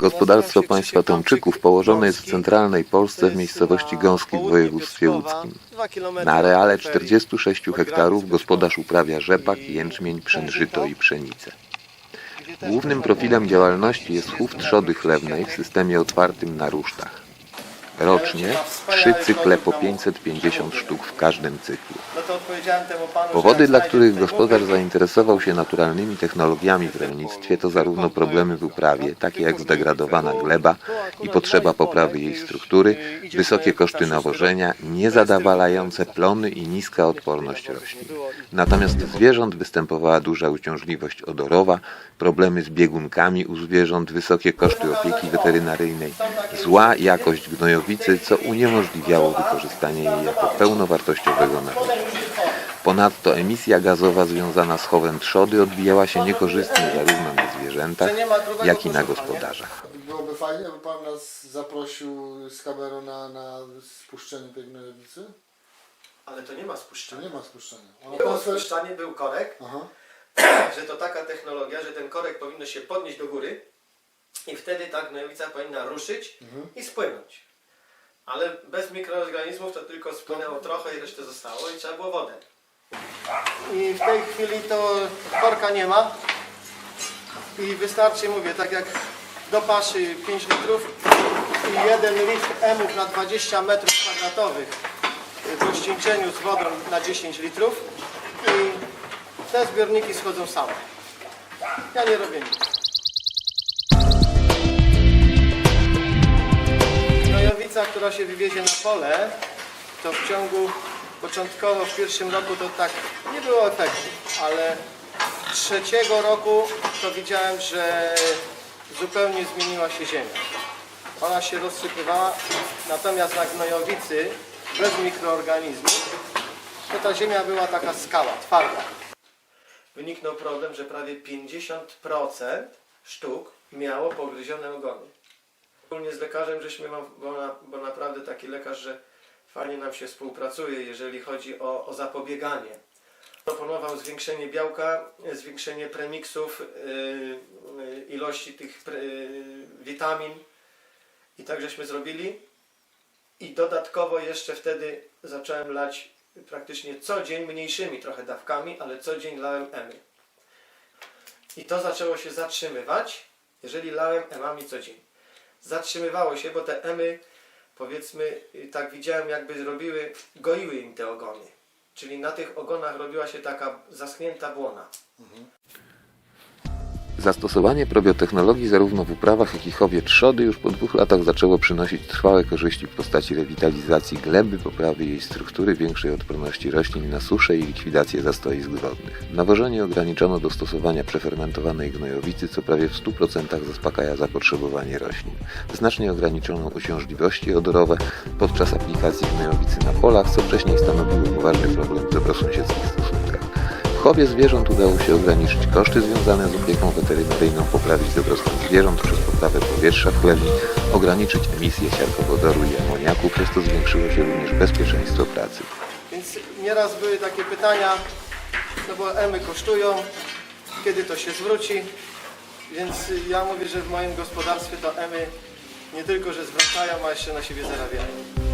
Gospodarstwo państwa Tomczyków położone jest w centralnej Polsce w miejscowości Gąski w województwie łódzkim. Na areale 46 hektarów gospodarz uprawia rzepak, jęczmień, pszenżyto i pszenicę. Głównym profilem działalności jest chów trzody chlewnej w systemie otwartym na rusztach. Rocznie trzy cykle po 550 sztuk w każdym cyklu. Powody, dla których gospodarz zainteresował się naturalnymi technologiami w rolnictwie, to zarówno problemy w uprawie, takie jak zdegradowana gleba i potrzeba poprawy jej struktury, wysokie koszty nawożenia, niezadawalające plony i niska odporność roślin. Natomiast zwierząt występowała duża uciążliwość odorowa, problemy z biegunkami u zwierząt, wysokie koszty opieki weterynaryjnej, zła jakość gnojowicy, co uniemożliwiało wykorzystanie jej jako pełnowartościowego nawozu. Ponadto emisja gazowa związana z chowem trzody odbijała się niekorzystnie zarówno na zwierzętach, jak i na gospodarzach. Byłoby fajnie, aby Pan nas zaprosił z kamerą na, na spuszczenie tej gnojowicy? Ale to nie ma spuszczania. nie ma spuszczenia? Ona Było spuszczanie, był korek, Aha. że to taka technologia, że ten korek powinno się podnieść do góry i wtedy ta gnojowica powinna ruszyć i spłynąć. Ale bez mikroorganizmów to tylko spłynęło trochę i resztę zostało i trzeba było wodę. I w tej chwili to korka nie ma i wystarczy, mówię, tak jak do paszy 5 litrów i 1 litr emów na 20 metrów kwadratowych w rozcieńczeniu z wodą na 10 litrów i te zbiorniki schodzą same. Ja nie robię nic. Która się wywiezie na pole, to w ciągu początkowo w pierwszym roku to tak nie było efektu, ale trzeciego roku to widziałem, że zupełnie zmieniła się ziemia. Ona się rozsypywała, natomiast na gnojowicy bez mikroorganizmów to ta ziemia była taka skała, twarda. Wyniknął problem, że prawie 50% sztuk miało pogryzione ogony. Wspólnie z lekarzem żeśmy, bo, na, bo naprawdę taki lekarz, że fajnie nam się współpracuje, jeżeli chodzi o, o zapobieganie. Proponował zwiększenie białka, zwiększenie premiksów, yy, ilości tych pre, yy, witamin i tak żeśmy zrobili. I dodatkowo jeszcze wtedy zacząłem lać praktycznie co dzień mniejszymi trochę dawkami, ale co dzień lałem emy. I to zaczęło się zatrzymywać, jeżeli lałem emami co dzień. Zatrzymywało się, bo te emy, powiedzmy, tak widziałem, jakby zrobiły, goiły im te ogony. Czyli na tych ogonach robiła się taka zaschnięta błona. Zastosowanie probiotechnologii zarówno w uprawach, jak i chowie trzody już po dwóch latach zaczęło przynosić trwałe korzyści w postaci rewitalizacji gleby, poprawy jej struktury, większej odporności roślin na suszę i likwidację zastoisk wodnych. Nawożenie ograniczono do stosowania prefermentowanej gnojowicy, co prawie w 100% zaspokaja zapotrzebowanie roślin. Znacznie ograniczono uciążliwości odorowe podczas aplikacji gnojowicy na polach, co wcześniej stanowiło poważny problem w dobrosąsiedzkich stosunkach. Chowie zwierząt udało się ograniczyć koszty związane z opieką weterynaryjną, poprawić dobrostan zwierząt przez poprawę powietrza w ograniczyć emisję siarkowodoru i amoniaku, przez to zwiększyło się również bezpieczeństwo pracy. Więc nieraz były takie pytania, no bo emy kosztują, kiedy to się zwróci. Więc ja mówię, że w moim gospodarstwie to emy nie tylko, że zwracają, a jeszcze na siebie zarabiają.